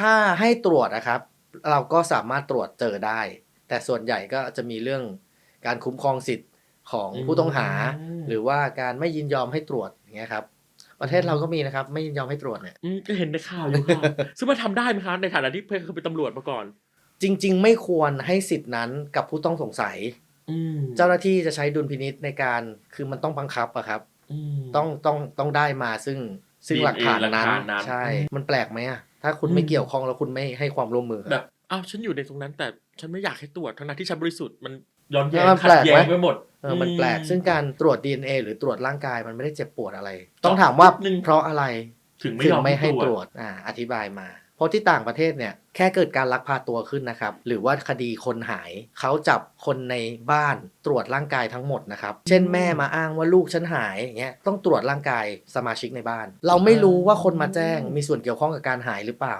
ถ้าให้ตรวจนะครับ เราก็สามารถตรวจเจอได้ แต่ส่วนใหญ่ก็จะมีเรื่องการคุ้มครองสิทธิ์ของผู้ต้องหาอืมหรือว่าการไม่ยินยอมให้ตรวจอย่างเงี้ยครับประเทศเราก็มีนะครับ ไม่ยินยอมให้ตรวจเนี่ยอืมก็เห็นในข่าวอยู่ค่ะซึ่งมันทำได้ไหมคะในฐานะที่เคยเป็นตำรวจมาก่อน จริง ๆ ไม่ควรให้สิทธินั้นกับผู้ต้องสงสัยอืมเจ้าหน้าที่จะใช้ดุลพินิษในการคือมันต้องบังคับอะครับมต้องต้องต้องได้มาซึ่งซึ่ง DNA หลักฐานนั้นหลักฐานนั้นใช่อืมมันแปลกไหมอะ ถ้าคุณอืมไม่เกี่ยวข้องแล้วคุณไม่ให้ความร่วมมือแบบอ้าวฉันอยู่ในตรงนั้น แต่ฉันไม่อยากให้ตรวจทั้งๆที่ฉันบริสุทธิ์มันย้อนแย้งมันขัแปลดกแย้ไหมงไปหมดเออมันแปลกอืซึ่งการตรวจ DNA หรือตรวจร่างกายมันไม่ได้เจ็บปวดอะไร ต้องถามว่านิดนึงเพราะอะไรถึงไม่ถึยงอมไม่ให้ให้ตรวจอ่าอธิบายมาเพ ราะที่ต่างประเทศเนี่ยแค่เกิดการลักพาตัวขึ้นนะครับ หรือว่าคดีคนหายเขาจับคนในบ้านตรวจร่างกายทั้งหมดนะครับ เช่นแม่มาอ้างว่าลูกฉันหายอย่างเงี้ยต้องตรวจร่างกายสมาชิกในบ้าน เราไม่รู้ว่าคนมาแจ้งมีส่วนเกี่ยวข้องกับการหายหรือเปล่า